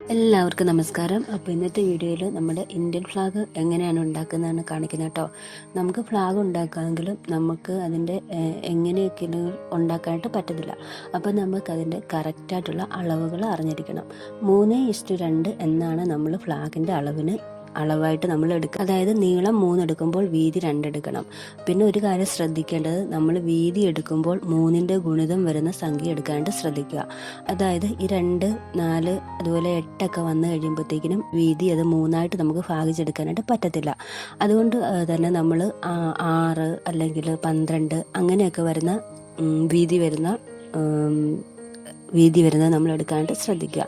എല്ലാവർക്കും നമസ്കാരം. അപ്പോൾ ഇന്നത്തെ വീഡിയോയിൽ നമ്മുടെ ഇന്ത്യൻ ഫ്ലാഗ് എങ്ങനെയാണ് ഉണ്ടാക്കുന്നതെന്ന് കാണിക്കുന്നത് കേട്ടോ. നമുക്ക് ഫ്ലാഗ് ഉണ്ടാക്കാമെങ്കിലും നമുക്ക് അതിന്റെ എങ്ങനെയൊക്കെ ഉണ്ടാക്കാനായിട്ട് പറ്റത്തില്ല അപ്പോൾ നമുക്ക് അതിന്റെ കറക്റ്റായിട്ടുള്ള അളവുകൾ അറിഞ്ഞിരിക്കണം. മൂന്ന് ഇസ്റ്റു രണ്ട് എന്നാണ് നമ്മൾ ഫ്ലാഗിന്റെ അളവിന് അളവായിട്ട് നമ്മൾ എടുക്കുക അതായത് നീളം മൂന്ന് എടുക്കുമ്പോൾ വീതി രണ്ടെടുക്കണം പിന്നെ ഒരു കാര്യം ശ്രദ്ധിക്കേണ്ടത് നമ്മൾ വീതി എടുക്കുമ്പോൾ മൂന്നിന്റെ ഗുണിതം വരുന്ന സംഖ്യ എടുക്കാനായിട്ട് ശ്രദ്ധിക്കുക. അതായത് ഈ രണ്ട് നാല് അതുപോലെ എട്ടൊക്കെ വന്നു കഴിയുമ്പോഴത്തേക്കിനും വീതി അത് മൂന്നായിട്ട് നമുക്ക് ഭാഗിച്ചെടുക്കാനായിട്ട് പറ്റത്തില്ല. അതുകൊണ്ട് തന്നെ നമ്മൾ ആറ് അല്ലെങ്കിൽ പന്ത്രണ്ട് അങ്ങനെയൊക്കെ വരുന്ന വീതി വരുന്ന വീതി വരുന്നത് നമ്മൾ എടുക്കാനായിട്ട് ശ്രദ്ധിക്കുക.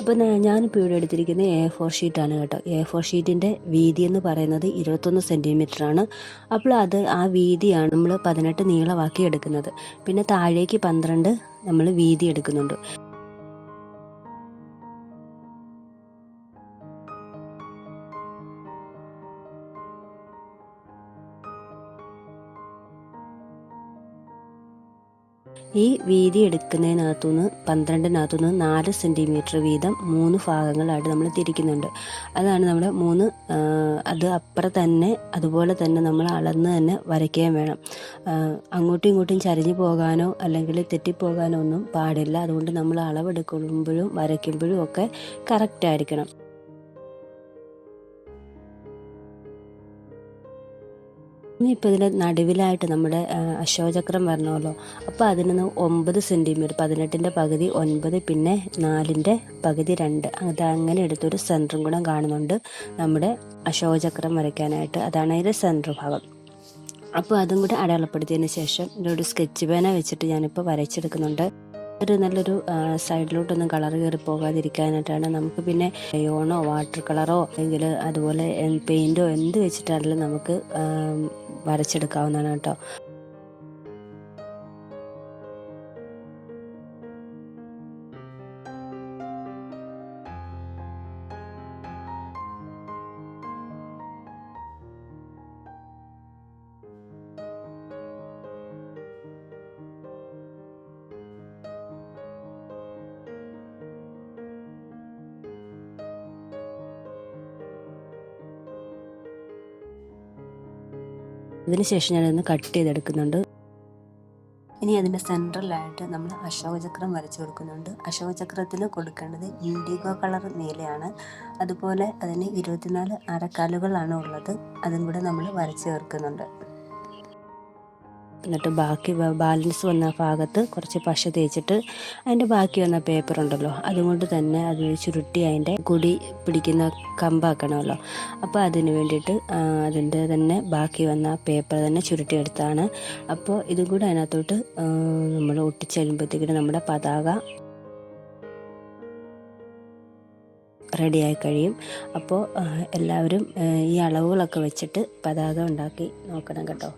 അപ്പോൾ ഞാനിപ്പോൾ ഇവിടെ എടുത്തിരിക്കുന്നത് എ ഫോർ ഷീറ്റാണ് കേട്ടോ. എ ഫോർ ഷീറ്റിന്റെ വീതി എന്ന് പറയുന്നത് ഇരുപത്തൊന്ന് സെന്റിമീറ്റർ ആണ്. അപ്പോൾ അത് ആ വീതിയാണ് നമ്മൾ പതിനെട്ട് നീളമാക്കി എടുക്കുന്നത്. പിന്നെ താഴേക്ക് പന്ത്രണ്ട് നമ്മൾ വീതി എടുക്കുന്നുണ്ട്. ഈ വീതി എടുക്കുന്നതിനകത്തുനിന്ന് പന്ത്രണ്ടിനകത്തുനിന്ന് നാല് സെന്റിമീറ്റർ വീതം മൂന്ന് ഭാഗങ്ങളായിട്ട് നമ്മൾ തിരിക്കുന്നുണ്ട്. അതാണ് നമ്മൾ മൂന്ന് അത് അപ്പുറം തന്നെ അതുപോലെ തന്നെ നമ്മൾ അളന്ന് തന്നെ വരയ്ക്കുകയും വേണം. അങ്ങോട്ടും ഇങ്ങോട്ടും ചരിഞ്ഞു പോകാനോ അല്ലെങ്കിൽ തെറ്റിപ്പോകാനോ ഒന്നും പാടില്ല. അതുകൊണ്ട് നമ്മൾ അളവെടുക്കുമ്പോഴും വരയ്ക്കുമ്പോഴും ഒക്കെ കറക്റ്റ് ആയിരിക്കണം. ഇനിയിപ്പോൾ ഇതിന്റെ നടുവിലായിട്ട് നമ്മുടെ അശോചക്രം വരണമല്ലോ. അപ്പോൾ അതിൽ നിന്ന് ഒമ്പത് സെന്റിമീറ്റർ പതിനെട്ടിന്റെ പകുതി ഒൻപത് പിന്നെ നാലിന്റെ പകുതി രണ്ട്. അത് അങ്ങനെ എടുത്തൊരു സെന്ററും കൂടെ കാണുന്നുണ്ട് നമ്മുടെ അശോചക്രം വരയ്ക്കാനായിട്ട്. അതാണ് അതിന്റെ സെന്റർ ഭാഗം. അപ്പോൾ അതും കൂടെ അടയാളപ്പെടുത്തിയതിന് ശേഷം ഇതിലൊരു സ്കെച്ച് പേന വെച്ചിട്ട് ഞാനിപ്പോൾ വരച്ചെടുക്കുന്നുണ്ട്. ഒരു നല്ലൊരു സൈഡിലോട്ടൊന്നും കളർ കയറി പോകാതിരിക്കാനായിട്ടാണ്. നമുക്ക് പിന്നെ യോണോ വാട്ടർ കളറോ അല്ലെങ്കിൽ അതുപോലെ പെയിന്റോ എന്ത് വെച്ചിട്ടാണെങ്കിലും നമുക്ക് വരച്ചെടുക്കാവുന്നതാണ് കേട്ടോ. അതിനുശേഷം ഞാനതൊന്ന് കട്ട് ചെയ്തെടുക്കുന്നുണ്ട്. ഇനി അതിന്റെ സെൻട്രലായിട്ട് നമ്മൾ അശോകചക്രം വരച്ചു കൊടുക്കുന്നുണ്ട്. അശോകചക്രത്തിന് കൊടുക്കേണ്ടത് ഇൻഡിഗോ കളർ നീലയാണ്. അതുപോലെ അതിന് ഇരുപത്തിനാല് അരക്കാലുകളാണ് ഉള്ളത്. അതും കൂടെ നമ്മൾ വരച്ച് ചേർക്കുന്നുണ്ട്. എന്നിട്ട് ബാക്കി ബാലൻസ് വന്ന ഭാഗത്ത് കുറച്ച് പശ തേച്ചിട്ട് അതിന്റെ ബാക്കി വന്ന പേപ്പർ ഉണ്ടല്ലോ അതുകൊണ്ട് തന്നെ അത് ചുരുട്ടി അതിന്റെ കുടി പിടിക്കുന്ന കമ്പാക്കണമല്ലോ. അപ്പോൾ അതിന് വേണ്ടിയിട്ട് അതിന്റെ തന്നെ ബാക്കി വന്ന പേപ്പർ തന്നെ ചുരുട്ടിയെടുത്താണ് അപ്പോൾ ഇതും കൂടെ അതിനകത്തോട്ട് നമ്മൾ ഒട്ടിച്ച് കഴിയുമ്പോഴത്തേക്കിനും നമ്മുടെ പതാക റെഡിയായി കഴിയും. അപ്പോൾ എല്ലാവരും ഈ അളവുകളൊക്കെ വെച്ചിട്ട് പതാക ഉണ്ടാക്കി നോക്കണം കേട്ടോ.